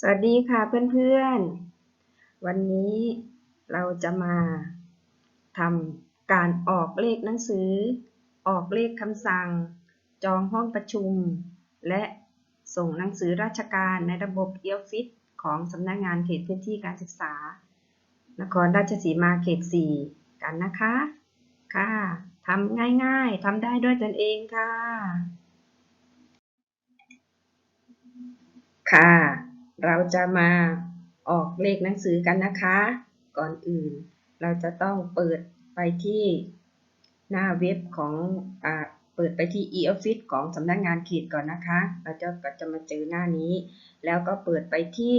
สวัสดีค่ะเพื่อนๆ วันนี้เราจะมาทำการออกเลขหนังสือ ออกเลขคำสั่ง จองห้องประชุม และส่งหนังสือราชการในระบบเอียฟิตของสำนักงานเขตพื้นที่การศึกษา นครราชสีมาเขต 4 กันนะคะ ค่ะทำง่ายๆทำได้ด้วยตนเองค่ะ ค่ะ เราจะมาออกเลขหนังสือกันนะคะ ก่อนอื่น เราจะต้องเปิดไปที่หน้าเว็บของอ่าเปิดไปที่ e-office ของสำนักงานเขตก่อนนะคะ เราจะก็จะมาเจอหน้านี้ แล้วก็เปิดไปที่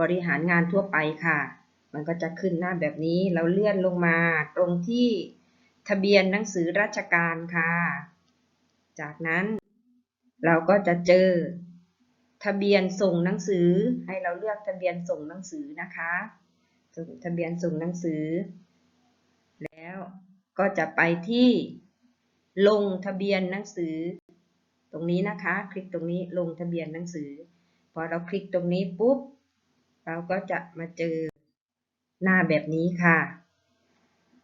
บริหารงานทั่วไปค่ะ มันก็จะขึ้นหน้าแบบนี้ เราเลื่อนลงมาตรงที่ทะเบียนหนังสือราชการค่ะ จากนั้นเราก็จะเจอ ทะเบียนส่งหนังสือ ให้เราเลือกทะเบียนส่งหนังสือนะคะทะเบียนส่งหนังสือ แล้วก็จะไปที่ลงทะเบียนหนังสือ ตรงนี้นะคะ คลิกตรงนี้ลงทะเบียนหนังสือ พอเราคลิกตรงนี้ปุ๊บ เราก็จะมาเจอหน้าแบบนี้ค่ะ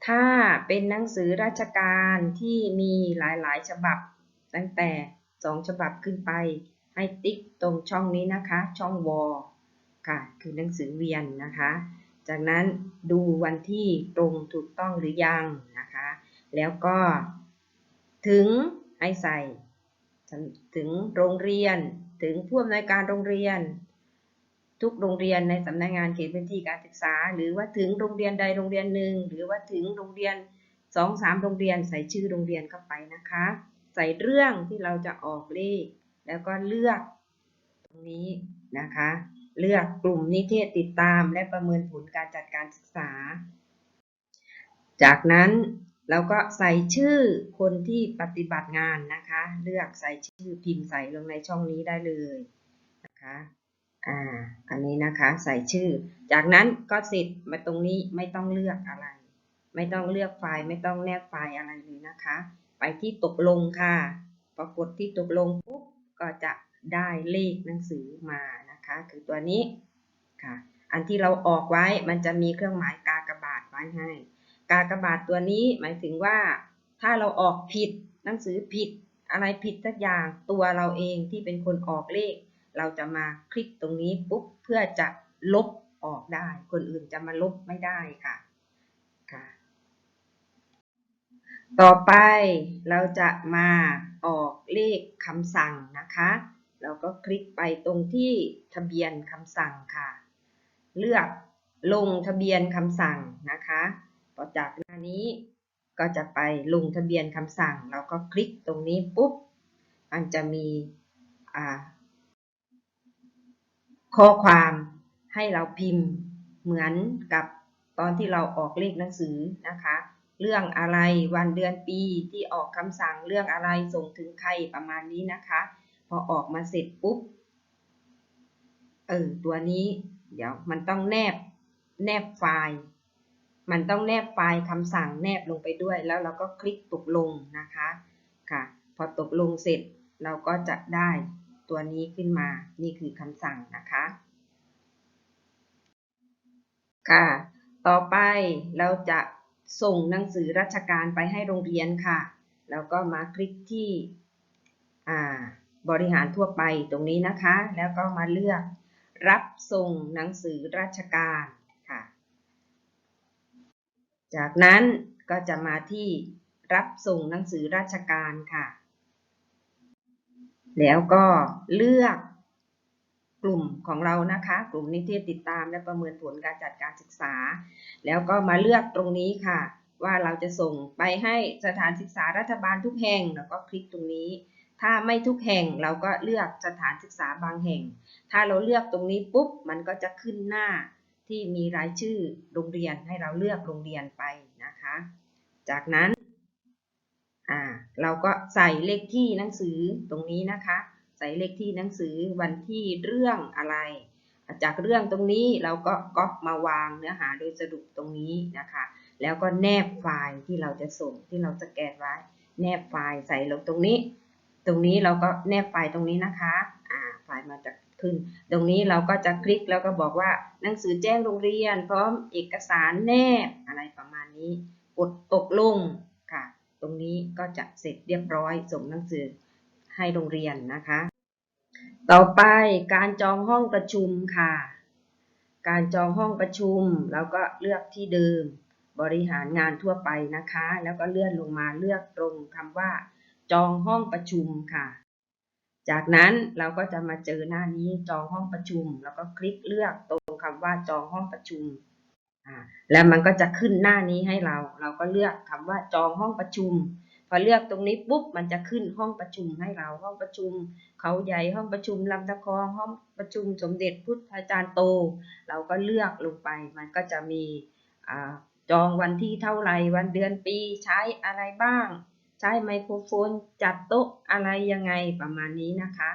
ถ้าเป็นหนังสือราชการที่มีหลายๆ ฉบับ ตั้งแต่สองฉบับขึ้นไป ให้ติ๊กตรงช่องนี้นะคะ ช่องวอค่ะ คือหนังสือเวียนนะคะ จากนั้นดูวันที่ตรงถูกต้องหรือยังนะคะ แล้วก็ถึงให้ใส่ถึงโรงเรียน ถึงผู้อำนวยการโรงเรียน ทุกโรงเรียนในสำนักงานเขตพื้นที่การศึกษา หรือว่าถึงโรงเรียนใดโรงเรียนหนึ่ง หรือว่าถึงโรงเรียนสองสามโรงเรียน ใส่ชื่อโรงเรียนเข้าไปนะคะ ใส่เรื่องที่เราจะออกเลข แล้วก็เลือกตรงนี้นะคะ เลือกกลุ่มนิเทศติดตามและประเมินผลการจัดการศึกษา จากนั้นเราก็ใส่ชื่อคนที่ปฏิบัติงานนะคะ เลือกใส่ชื่อพิมพ์ใส่ลงในช่องนี้ได้เลยนะคะอ่าอันนี้นะคะใส่ชื่อ จากนั้นก็เสร็จมาตรงนี้ไม่ต้องเลือกอะไร ไม่ต้องเลือกไฟล์ไม่ต้องแนบไฟล์อะไรเลยนะคะ ไปที่ตกลงค่ะพอกดที่ตกลงปุ๊บ ก็จะได้เลขหนังสือมานะคะ คือตัวนี้ค่ะ อันที่เราออกไว้มันจะมีเครื่องหมายกากบาทไว้ให้ กากบาทตัวนี้หมายถึงว่า ถ้าเราออกผิดหนังสือผิด อะไรผิดสักอย่างตัวเราเองที่เป็นคนออกเลข เราจะมาคลิกตรงนี้ปุ๊บเพื่อจะลบออกได้ คนอื่นจะมาลบไม่ได้ค่ะค่ะ ต่อไปเราจะมาออกเลขคำสั่งนะคะ เราก็คลิกไปตรงที่ทะเบียนคำสั่งค่ะ เลือกลงทะเบียนคำสั่งนะคะต่อจากหน้านี้ก็จะไปลงทะเบียนคำสั่ง เราก็คลิกตรงนี้ปุ๊บ มันจะมีข้อความให้เราพิมพ์เหมือนกับตอนที่เราออกเลขหนังสือนะคะ เรื่องอะไร วันเดือนปีที่ออกคำสั่งเรื่องอะไรส่งถึงใครประมาณนี้นะคะ พอออกมาเสร็จปุ๊บ เออ ตัวนี้ เดี๋ยวมันต้องแนบ แนบไฟล์ มันต้องแนบไฟล์คำสั่งแนบลงไปด้วย แล้วเราก็คลิกตกลงนะคะ ค่ะ พอตกลงเสร็จเราก็จะได้ตัวนี้ขึ้นมา นี่คือคำสั่งนะคะ ค่ะ ต่อไปเราจะ ส่งหนังสือราชการไปให้โรงเรียนค่ะ แล้วก็มาคลิกที่บริหารทั่วไปตรงนี้นะคะ แล้วก็มาเลือกรับส่งหนังสือราชการค่ะ จากนั้นก็จะมาที่รับส่งหนังสือราชการค่ะ แล้วก็เลือก กลุ่มของเรานะคะ กลุ่มนิเทศติดตามและประเมินผลการจัดการศึกษา แล้วก็มาเลือกตรงนี้ค่ะ ว่าเราจะส่งไปให้สถานศึกษารัฐบาลทุกแห่งแล้วก็คลิกตรงนี้ ถ้าไม่ทุกแห่งเราก็เลือกสถานศึกษาบางแห่ง ถ้าเราเลือกตรงนี้ปุ๊บมันก็จะขึ้นหน้าที่มีรายชื่อโรงเรียนให้เราเลือกโรงเรียนไปนะคะ จากนั้นเราก็ใส่เลขที่หนังสือตรงนี้นะคะ ส่เลขที่หนังสือวันที่เรื่องอะไร จากเรื่องตรงนี้เราก็ก๊อปมาวางเนื้อหาโดยสรุปตรงนี้นะคะ แล้วก็แนบไฟล์ที่เราจะส่งที่เราจะแกนไว้ แนบไฟล์ใส่ลงตรงนี้ ตรงนี้เราก็แนบไฟล์ตรงนี้นะคะอ่าไฟล์มาจากขึ้นตรงนี้เราก็จะคลิกแล้วก็บอกว่าหนังสือแจ้งโรงเรียน พร้อมเอกสารแนบอะไรประมาณนี้ กดตกลงค่ะ ตรงนี้ก็จะเสร็จเรียบร้อยส่งหนังสือให้โรงเรียนนะคะ ต่อไปการจองห้องประชุมค่ะ การจองห้องประชุมเราก็เลือกที่เดิม บริหารงานทั่วไปนะคะ แล้วก็เลื่อนลงมาเลือกตรงคำว่า จองห้องประชุมค่ะ จากนั้นเราก็จะมาเจอหน้านี้จองห้องประชุม แล้วก็คลิกเลือกตรงคำว่าจองห้องประชุมแล้วมันก็จะขึ้นหน้านี้ให้เรา เราก็เลือกคำว่าจองห้องประชุม พอเลือกตรงนี้ปุ๊บมันจะขึ้นห้องประชุมให้เรา ห้องประชุม เขาใหญ่ห้องประชุมลำตะคองห้องประชุมสมเด็จพุทธาจารย์โต เราก็เลือกลงไป มันก็จะมีอจองวันที่เท่าไหร่วันเดือนปีใช้อะไรบ้าง ใช้ไมโครโฟนจัดโต๊ะอะไรยังไงประมาณนี้นะคะ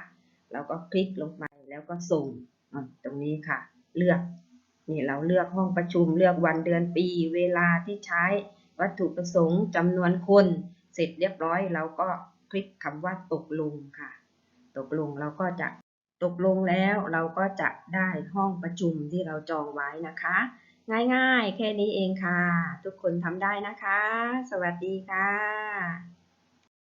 เราก็คลิกลงไปแล้วก็ส่งตรงนี้ค่ะ เลือกนี่เราเลือกห้องประชุมเลือกวันเดือนปี เวลาที่ใช้วัตถุประสงค์จำนวนคน สร็จเรียบร้อยเราก็คลิกคำว่าตกลงค่ะ ตกลงเราก็จะตกลงแล้วเราก็จะได้ห้องประชุมที่เราจองไว้นะคะ ง่ายๆ แค่นี้เองค่ะ ทุกคนทำได้นะคะ สวัสดีค่ะ